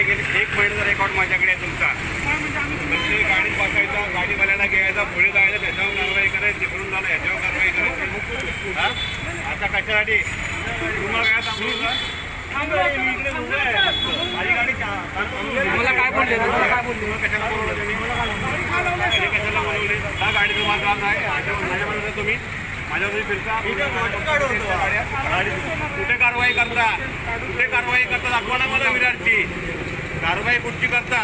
आहे गेली एक महिन्याचा रेकॉर्ड माझ्याकडे आहे तुमचा. म्हणजे गाडीत बसायचा गाडीवाल्याला घ्यायचा पुढे जायचं त्याच्यावर कारवाई करायची तिकडून झालं याच्यावर कारवाई करायची. हा? आता कशासाठी? तुम्हाला काय मला काय बोलले? तुम्हाला काय बोलले? तुम्हाला कशाला बोलवलं कशाला बोलवले? हा गाडी तुम्हाला काम आहे माझ्या- तुम्ही. माझ्यावर फिरता. गाड्या. गाडी- कुठे कारवाई करता? कुठे कारवाई करता? दाखवा ना मला विराटची. कारवाई कुठची करता?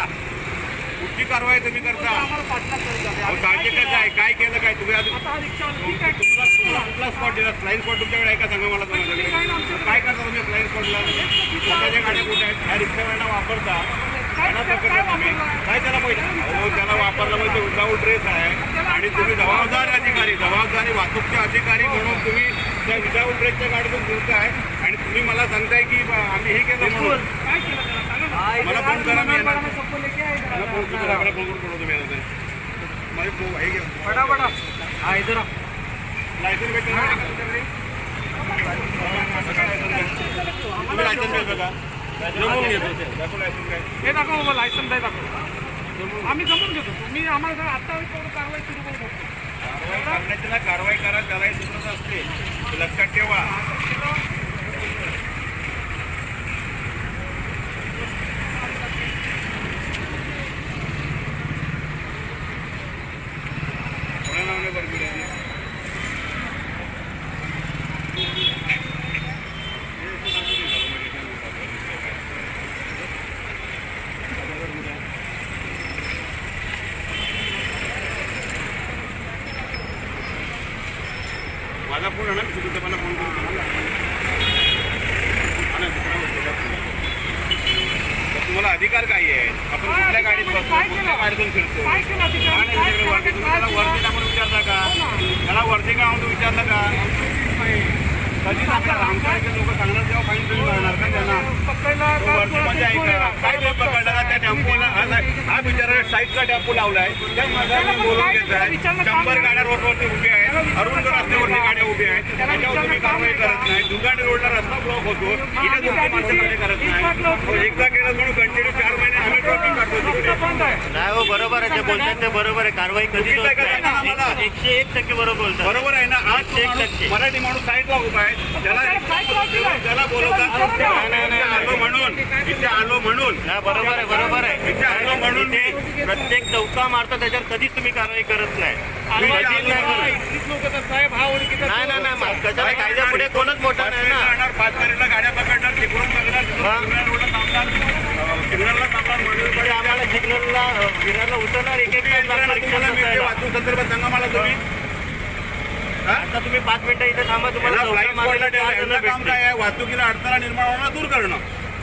कुठची कारवाई तुम्ही करता? काळजी कसं आहे. काय केलं काय? तुम्ही कुठला स्पॉट दिला? फ्लाईंग स्पॉट तुमच्याकडे आहे का? सांगा मला तुम्हाला काय करता तुम्ही फ्लाईंग स्पॉटला स्वतःच्या गाड्या कुठे आहेत? ह्या रिक्षावाल्यांना वापरता. काय त्याला पाहिजे अहो त्याला वापरला म्हणजे विदाऊट ड्रेस आहे. आणि तुम्ही जबाबदार अधिकारी जबाबदारी वाहतूकचे अधिकारी म्हणून तुम्ही त्या विदाऊट ड्रेसच्या गाडीतून फिरताय. आणि तुम्ही मला सांगताय की आम्ही हे केलं म्हणून. मला फोन करा मी येणार. मला फोन करा मला फोन करून तुम्ही आता. माझे फो- घ्या. हा. इधर लायसन भेटेल? तुम्ही लायसन देतो का? जमवून घेतो. दाखव लायसन काय. हे दाखव बाबा लायसन द्या दाखव आम्ही जमून घेतो. तुम्ही आम्हाला आता तेवढं कारवाई सुरू करू शकतो. कारवाई करण्याची कारवाई करा त्यालाही दुसरंच असते. लक्षात ठेवा कोणा नावाने बरं आहे माझा फोन आहे ना मी मला फोन करून हा ना, दुसरा बोलतो का? तर तुम्हाला अधिकार काय आहे? आपण कुठल्या गाडीत बसतो कुठल्या? गाडीतून फिरतो केलं तिथे? का तुम्ही त्याला विचारता का? त्याला वर्दी का म्हणून विचारलं का? कधी सांगणार आमच्याकडे लोक सांगणार तेव्हा फाईन तुम्ही का त्यांना. पकडायला तो वर्दी म्हणजे आहे का काय पकडला टेम्पोला हा हा बिचारा साईडचा टेम्पो लावलाय. त्या माणसाला बोलून घेत आहे शंभर गाड्या रोडवरती उभ्या आहेत. अरुंद रस्त्यावरती गाड्या उभ्या आहेत. त्याच्यावर तुम्ही कारवाई करत नाही. दुगाडी रोडला रस्ता ब्लॉक होतो. इथे तुमची माणसं कारवाई करत नाही. एकदा केलं म्हणून कंटिन्यू चार महिने आम्ही ट्रॉफिक काढतो तिकडे. नाही हो बरोबर आहे. ते बोलतात ते बरोबर आहे. कारवाई आहे होत? नाही. एकशे एक टक्के बरोबर बोलतात. बरोबर आहे ना. आज तो एक टक्के. मराठी माणूस साईडला उभा आहे. त्याला? त्याला बोलवतात म्हणून. म्हणून. बरोबर आहे बरोबर आहे. म्हणून. प्रत्येक चौका मारतो त्याच्यावर कधीच तुम्ही कारवाई करत नाही. नाही हा नाही नाही नाही मा- कशाला कायद्यापुढे कोणच मोठा नाही ना. जाणार पाच तारीखला गाड्या पकडणार तिकडून हा. सिग्नलला आम्हाला उतरणार एक एक. वाहतूक संदर्भात सांगा मला तुम्ही? आता तुम्ही पाच मिनिटं इथे थांबा तुम्हाला वाहतुकीला अडथळा निर्माण होणार दूर करणं.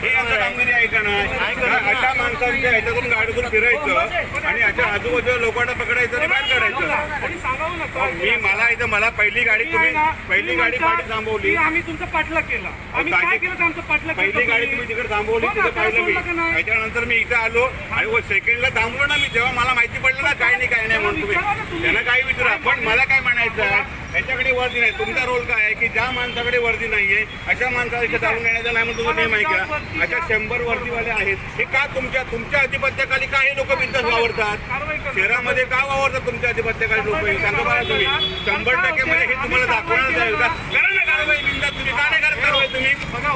हे यांचं कामगिरी आहे का नाही? नाही करत ना. अशा माणसांच्या ह्याच्यातून गाडीतून फिरायचं आणि अशा आजूबाजूला लोकांना पकडायचं आणि बाहेर काढायचं. मी मला इथं मला पहिली गाडी तुम्ही पहिली गाडी थांबवली. आम्ही तुमचा पाठलाग केला. आम्ही काय आमचं पाठलाग पहिली गाडी तुम्ही? तिकडे थांबवली हो तिथे काय पाहिलं मी? त्याच्यानंतर मी इथं आलो. आणि सेकंडला थांबलो ना मी जेव्हा मला माहिती पडलं ना काय नाही काय नाही म्हणून तुम्ही. त्यांना काही विचारा पण मला काय म्हणायचं आहे? याच्याकडे वर्दी नाही. तुमचा रोल काय? ज्या माणसाकडे वर्दी नाहीये. अशा माणसाला इथे चालून येण्याचा नाही म्हणून तुझा नियम आहे का अशा शंभर वर्दीवाले आहेत. हे का तुमच्या तुमच्या अधिपत्याखाली का हे लोक बिंदस वावरतात. शहरामध्ये का वावरतात तुमच्या अधिपत्याखाली लोक? सांगा मला तुम्ही. शंभर टक्के मध्ये हे तुम्हाला दाखवणार जाईल का करा ना कारवाई बिंदास तुम्ही. का नाही करत कारवाई तुम्ही? बघा.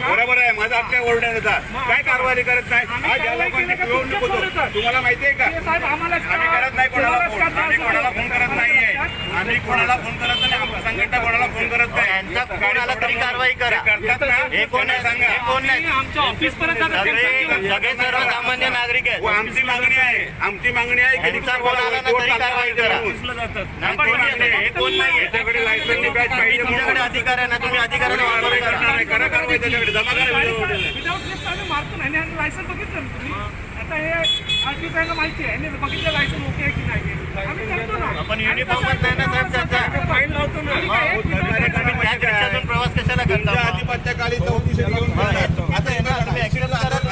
बरोबर आहे. माझा हक्क ओरडण्याचा काय कारवाई करत नाही? आज पिळवणूक तुमच्याच होतो. तुम्हाला माहिती आहे का? आम्ही करत नाही कोणाला फोन आम्ही कोणाला फोन करत नाहीये. आम्ही कोणाला फोन करत नाही आमची संघटना कोणाला फोन करत नाही यांचा फोन आला तरी कारवाई करा. ते करतात ना? हे कोण आहे? त्यांना हे कोण नाही आमच्या ऑफिस पर्यंत आता सगळे सर्वसामान्य नागरिक आहेत. आमची मागणी आहे. आमची मागणी आहे की यांचा फोन आला ना तरी कारवाई करा. नाही. कोण. हे कोण बॅच पाहिजे तुमच्याकडे. अधिकार आहे ना? तुम्ही अधिकाराने कारवाई करणार करा. कारवाई त्याच्याकडे जमा करा video. विदाउट लिस्ट आम्ही मारतो नाही आणि लायसन बघितलं तुम्ही? आता हे माहिती आहे. बघितलं लायसन ओके आहे की नाही आम्ही करतो ना. आपण ना साहेब त्याचा फाईन लावतो ना. प्रवास कशाला करता? चौतीस घेऊन. आता येणार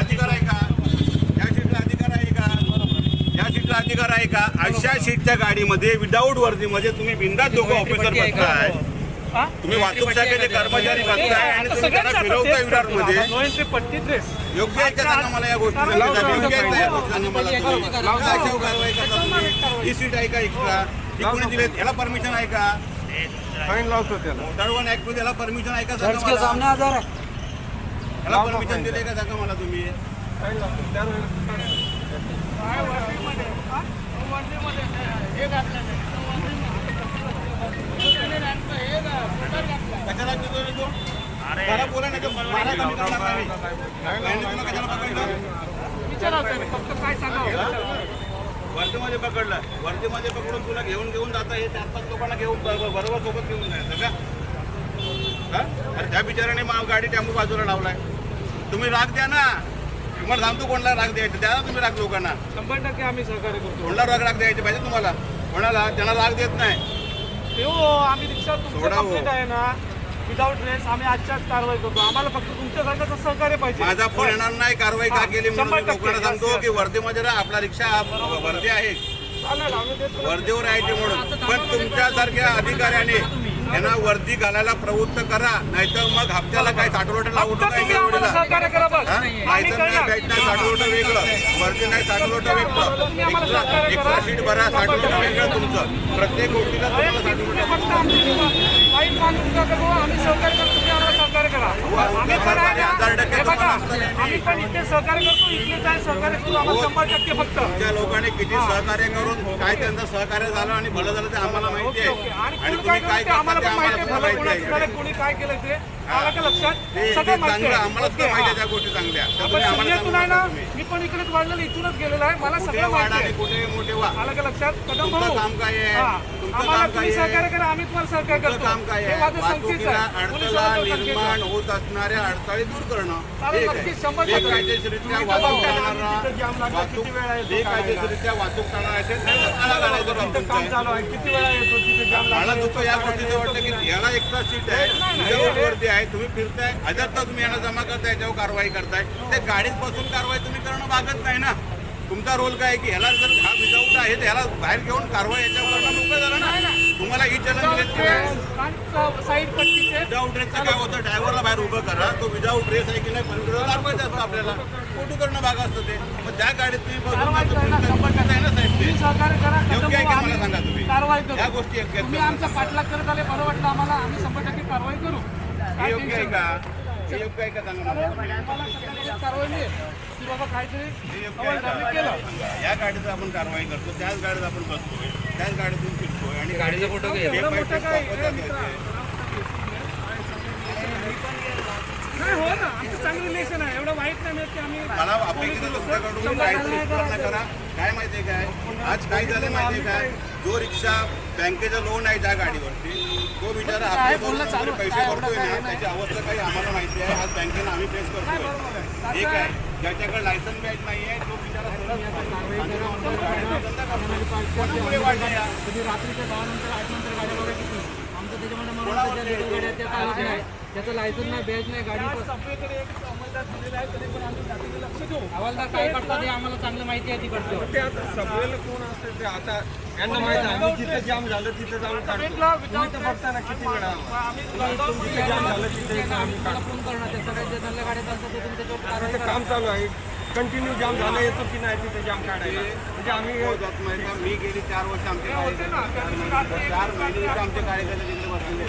अधिकार आहे का? या सीटला अधिकार आहे का? या सीटला अधिकार आहे का? अशा सीटच्या गाडीमध्ये विदाऊट वर्दीमध्ये तुम्ही बिंदात दोघं ऑफिसर बसताय? तुम्ही वाहतूक शाखेचे कर्मचारी बसताय आणि आता तुम्ही त्यांना सगळ्यांचं फिरवताय आता विराटमध्ये तेच नो एंट्री पट्टी ड्रेस योग्य आहे का मला या गोष्टी लावू, लावू, योग्य आहे का या लावू. गोष्टी सांगा मला तुम्ही कशावर कारवाई करता तुम्ही ही सीट आहे का एक्स्ट्रा? ही कोणी दिलेत याला परमिशन आहे का? फाईन लावतो त्याला. मोटार वन ऍक्टमध्ये याला परमिशन आहे का? सांगा मला. याला परमिशन दिले का सांगा मला तुम्ही? फाईन लावतो त्यावेळेस काय? वर्दीमध्ये? वर्दीमध्ये हे? घातलं फक्त काय वर्धेमध्ये पकडलं वर्धेमध्ये पकडून तुला घेऊन घेऊन जाता हे चार पाच लोकांना घेऊन बरोबर बरोबर सोबत घेऊन जायचं का अरे त्या बिचाराने गाडी टेम्पो बाजूला लावलाय तुम्ही राग द्या ना तुम्हाला सांगतो कोणाला राग द्यायचं द्या तुम्ही राग लोकांना शंभर टक्के आम्ही सहकार्य करतो. कोणाला राग राग द्यायचे पाहिजे तुम्हाला? कोणाला? त्यांना राग देत नाही. हो आम्ही रिक्षा तुमचं सोडा हो. कंप्लीट आहे ना. विदाऊट ड्रेस आम्ही आजच्याच कारवाई करतो. आम्हाला फक्त तुमच्यासारखं सहकार्य पाहिजे. माझा फोन येणार नाही कारवाई का केली म्हणून मी लोकांना. सांगतो की वर्धेमध्ये ना आपला रिक्षा वर्धे आहे. चालेल आम्ही देतो वर्धेवर आहे ते म्हणून. पण तुमच्यासारख्या अधिकाऱ्याने यांना वर्दी घालायला प्रवृत्त करा नाहीतर मग हप्त्याला काय साठवट लावू फक्त नका तुम्ही एका आम्हाला वेळेला सहकार्य करा बस. हा? आम्ही लायसन नाही करणार. बॅच नाही साठवट वेगळं. वरती नाही साठवट वेगळं. Extra extra. सीट भरा साठवट वेगळं तुमचं. प्रत्येक गोष्टीला तुम्हाला तुम्ही साठवट आम्ही सहकार्य करा. आम्ही पण इथे सहकार्य करतो इथले काय सहकार्य करू आम्हाला शंभर टक्के फक्त. त्या लोकांनी किती सहकार्य करून काय त्यांचं सहकार्य झालं आणि भलं झालं ते आम्हाला माहिती आहे. आणि कोण काय करते आम्हाला पण माहिती आहे भलं कोणाचं झालं कोणी काय केलं ते. आलं का लक्षात? सगळं माहिती आहे. ना. मी पण इकडेच वाढलेलं इथूनच गेलेलो आहे. मला सगळं माहिती आहे. आलं का लक्षात? कदम भाऊ. काम काय आहे? तुमचं आम्हाला तुम्ही? सहकार्य करा आम्ही तुम्हाला सहकार्य करतो. हे आहे? माझं पोलीस निर्माण. होत असणाऱ्या अडथळे दूर करणं नक्कीच, शंभर. बेकायदेशीरित्या वाहतूक तिथं काम. चालू आहे. किती वेळा येतो तिथे जाम मला लागला दुःख या गोष्टीचं वाटतं की याला एक्स्ट्रा सीट आहे. आहे तुम्ही फिरताय अजर तुम्ही यांना जमा करताय याच्यावर कारवाई करताय. ते गाडीत बसून कारवाई तुम्ही करणं भागत नाही ना. तुमचा रोल काय की ह्याला जर हा विदाऊट आहे तर ह्याला बाहेर घेऊन कारवाई याच्यावर करणं मोकळं झालं ना. तुम्हाला ही चलन विदाऊट ड्रेसचं काय होतं? ड्रायव्हरला बाहेर उभं करा. तो विदाऊट ड्रेस आहे की नाही परमिट दाखवायचं असतं आपल्याला. फोटो करणं भाग असतं ते? मग त्या गाडीत तुम्ही बसून कारवाई जातो करा, फिरताय. शंभर टक्के. आहे ना साहेब तुम्ही ते? सहकार्य करा कदम योग्य आहे भाऊ, का मला सांगा तुम्ही? कारवाई या गोष्टी? आमचा पाठलाग करत आले बरं वाटलं आम्हाला. आम्ही शंभर टक्के कारवाई करू. हे योग्य आहे का? हे योग्य आहे का सांगा मला तुम्हाला सगळ्यांना कारवाई मिळेल की बाबा काहीतरी हे योग्य आहे अवैध का? केलं या गाडीचं आपण कारवाई करतो त्याच गाडीत आपण बसतोय त्याच गाडीतून फिरतोय आणि गाडीचा फोटो काय? हे मित्रा. नाही हो ना. आमचं चांगलं रिलेशन आहे. एवढं वाईट नाही मिळत की आम्ही मला अपेक्षित तुमच्याकडून शंभर काहीतरी नाही प्रयत्न. करा काय माहितीये काय? आज काय झालं माहितीये काय? जो रिक्षा बँकेचं लोन आहे त्या गाडीवरती तो बिचारा काय हप्ते बोलणं भरून चालू वगैरे पैसे काय भरतोय ना. त्याची अवस्था काही आम्हाला माहिती आहे. आज बँकेनं आम्ही फेस करतोय. ठीक आहे. ज्याच्याकडे लायसन बॅच नाही आहे तो बिचारा सरळ गाडीचा धंदा करतोय. कोणामुळे वाढला या? तुम्ही रात्रीच्या दहा नंतर आठ नंतर गाड्या बघा किती आमचं त्याच्यामध्ये कोणावर गाड्या त्या नाही त्याचं लायसन नाही बॅच नाही गाडी आज सभेकडे एक अंमलदार दिलेला आहे तरी पण आम्ही त्याकडे लक्ष देऊ हवालदार काय करतात हे आम्हाला चांगलं माहिती आहे तिकडचं. ते आता कोण असते ते आता यांना माहीत आहे आम्ही जिथे जाम झालं तिथे जाऊन काढतो. बघता ना किती वेळा जिथे जाम झालं तिथे आम्ही फोन करणार ते सगळ्या जे चांगल्या गाड्या चालतात ते तुमच्या ते काम चालू आहे. कंटिन्यू जाम झालं येतो की नाही तिथे जाम काढायला. म्हणजे आम्ही हो, जात माहिती आहे. मी गेली चार वर्ष आमचे होते ना कार्यकर्ते चार महिने चार महिने आमचे कार्यकर्ते तिकडे बसलेले.